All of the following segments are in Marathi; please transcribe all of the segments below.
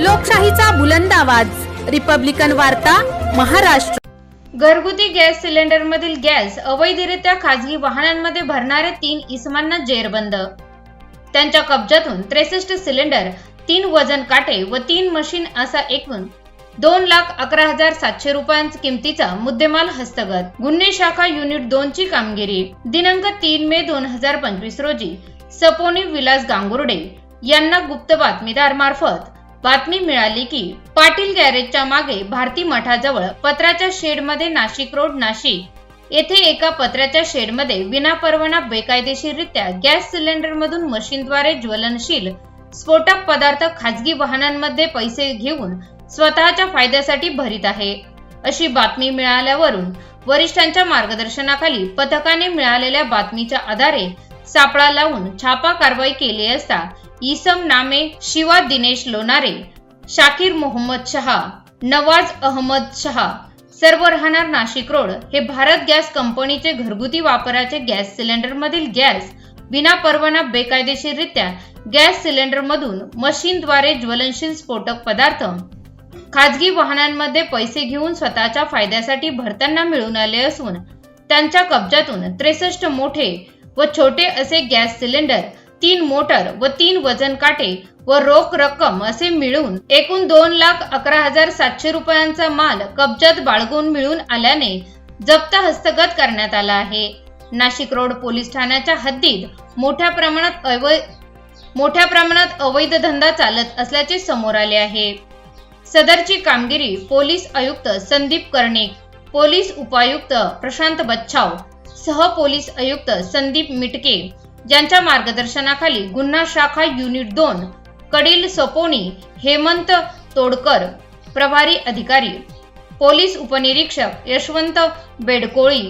लोकशाहीचा बुलंद आवाज. रिपब्लिकन वार्ता महाराष्ट्र. घरगुती गॅस सिलेंडरमधील गॅस अवैधरित्या खाजगी वाहनांमध्ये भरणारे तीन इसमांना जेरबंद. त्यांच्या कब्जातून त्रेसष्ट सिलेंडर तीन वजन काटे व तीन मशीन असा एकूण दोन लाख अकरा हजार सातशे रुपयांचा किमतीचा मुद्देमाल हस्तगत. गुन्हे शाखा युनिट दोन ची कामगिरी. दिनांक तीन मे दोन हजार पंचवीस रोजी सपोनी विलास गांगुर्डे यांना गुप्त बातमीदार मार्फत बातमी मिळाली की पाटील गॅरेजच्या मागे भारती मठाजवळ पत्राच्या शेडमध्ये नाशिक रोड नाशिक. येथे एका पत्राच्या शेडमध्ये विनापरवाना बेकायदेशीररित्या गॅस सिलेंडरमधून मशीनद्वारे ज्वलनशील स्फोटक पदार्थ खाजगी वाहनांमध्ये पैसे घेऊन स्वतःच्या फायद्यासाठी भरीत आहे. अशी बातमी मिळाल्यावरून वरिष्ठांच्या मार्गदर्शनाखाली पथकाने मिळालेल्या बातमीच्या आधारे सापळा लावून छापा कारवाई केली असता इसम नामे शिवा दिनेश लोणारे शाकीर मोहम्मद शहा नवाज अहमद शहा. सर्व राहणार नाशिक रोड हे भारत गॅस कंपनीचे घरगुती वापराचे गॅस सिलेंडरमधील गॅस विना परवाना बेकायदेशीररित्या गॅस सिलेंडरमधून मशीनद्वारे ज्वलनशील स्फोटक पदार्थ खाजगी वाहनांमध्ये पैसे घेऊन स्वतःच्या फायद्यासाठी भरताना मिळून आले असून त्यांच्या कब्जातून त्रेसष्ट मोठे व छोटे असे गॅस सिलेंडर तीन मोटर व तीन वजन काटे व रोख रक्कम असे मिळून एकूण दोन लाख अकरा हजार सातशे रुपयांचा माल कब्जात बाळगून मिळून आल्याने जप्त हस्तगत करण्यात आला आहे. नाशिक रोड पोलीस ठाण्याच्या हद्दीत मोठ्या प्रमाणात अवै मोठ्या प्रमाणात अवैध धंदा चालत असल्याचे समोर आले आहे. सदरची कामगिरी पोलीस आयुक्त संदीप कर्णिक पोलीस उपायुक्त प्रशांत बच्छाव सह पोलीस आयुक्त संदीप मिटके यांच्या मार्गदर्शनाखाली गुन्हा शाखा युनिट दोन कडील सपोनी हेमंत तोडकर प्रभारी अधिकारी पोलीस उपनिरीक्षक यशवंत बेडकोळी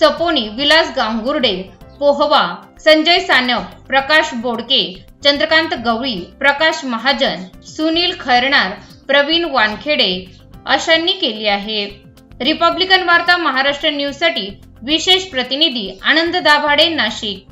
सपोनी विलास गांगुर्डे पोहवा संजय सानप प्रकाश बोडके चंद्रकांत गवळी प्रकाश महाजन सुनील खैरणार प्रवीण वानखेडे अशांनी केली आहे. रिपब्लिकन वार्ता महाराष्ट्र न्यूजसाठी विशेष प्रतिनिधी आनंद दाभाडे नाशिक.